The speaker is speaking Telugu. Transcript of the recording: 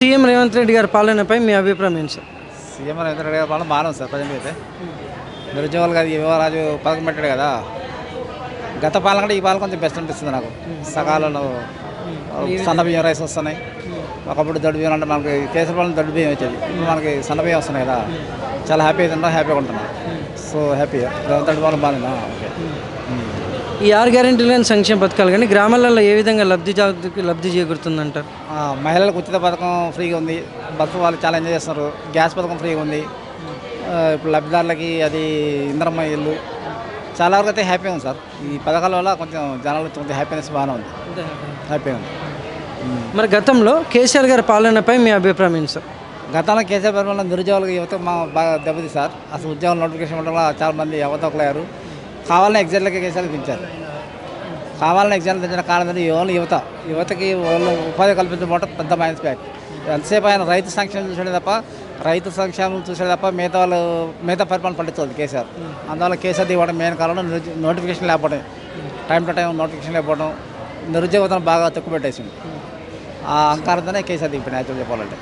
సీఎం రేవంత్ రెడ్డి గారి పాలనపై మీ అభిప్రాయం ఏంటి సార్? సీఎం రేవంత్ రెడ్డి గారి పాలన బాగానే సార్ ప్రజెంట్ అయితే నిరుద్యోగులు కదా యువరాజు పథకం పెట్టాడు కదా. గత పాలన కూడా ఈ పాలన కొంచెం బెస్ట్ అనిపిస్తుంది నాకు. సకాలంలో సన్న బియ్యం రైస్ వస్తున్నాయి. ఒకప్పుడు దొడ్డు బియ్యం అంటే మనకి కేసరి పాలన దొడ్డు బియ్యం వచ్చేది. ఇప్పుడు మనకి సన్న బియ్యం వస్తున్నాయి కదా. చాలా హ్యాపీ అవుతున్నా హ్యాపీగా ఉంటున్నాను సో హ్యాపీ రేవంత్ రెడ్డి పాలన బాగుందా ఓకే hmm. ఈ ఆరు గ్యారెంటీలు కానీ సంక్షేమ పథకాలు కానీ గ్రామాలలో ఏ విధంగా లబ్ధి జాగ్రత్తకి లబ్ధి చేకూరుతుందంటారు? ఆ, మహిళలకు ఉచిత పథకం ఫ్రీగా ఉంది. బస్సు వాళ్ళు చాలా ఎంజాయ్ చేస్తున్నారు. గ్యాస్ పథకం ఫ్రీగా ఉంది. ఇప్పుడు లబ్ధిదారులకి అది ఇంద్రమ్మ ఇల్లు. చాలా వరకు అయితే హ్యాపీగా ఉంది సార్. ఈ పథకాల వల్ల కొంచెం జనాలకు కొంచెం హ్యాపీనెస్ బాగానే ఉంది. హ్యాపీగా ఉంది. మరి గతంలో కేసీఆర్ గారి పాలనపై మీ అభిప్రాయం ఏంటి సార్? గతంలో కేసీఆర్ వల్ల నిరుద్యోగులకు యువత మా బాగా దెబ్బతి సార్ అసలు ఉద్యోగం నోటిఫికేషన్ ఉండడం వల్ల చాలా మంది అవతొకలయ్యారు కావాలని ఎగ్జామ్లకి కేసీఆర్ పెంచారు కావాలని ఎగ్జామ్ తెచ్చిన కారణం ఏంటంటే యువత. యువతకి వాళ్ళు ఉపాధి కల్పించడం పెద్ద మైనస్ బ్యాక్ ఎంతసేపు ఆయన రైతు సంక్షేమం చూసాడు తప్ప రైతు సంక్షేమం చూసాడు తప్ప మిగతా వాళ్ళు మిగతా పరిపాలన పట్టించదు కేసీఆర్. అందువల్ల కేసీఆర్ ఇవ్వడం మెయిన్ కారణం నోటిఫికేషన్ లేకపోవడం టైం టు టైం నోటిఫికేషన్ లేకపోవడం నిరుద్యోగతను బాగా తక్కువ పెట్టేసింది. ఆ అంకారంతోనే కేసీఆర్ దిగిపోయింది యాక్చువల్ చెప్పాలంటే.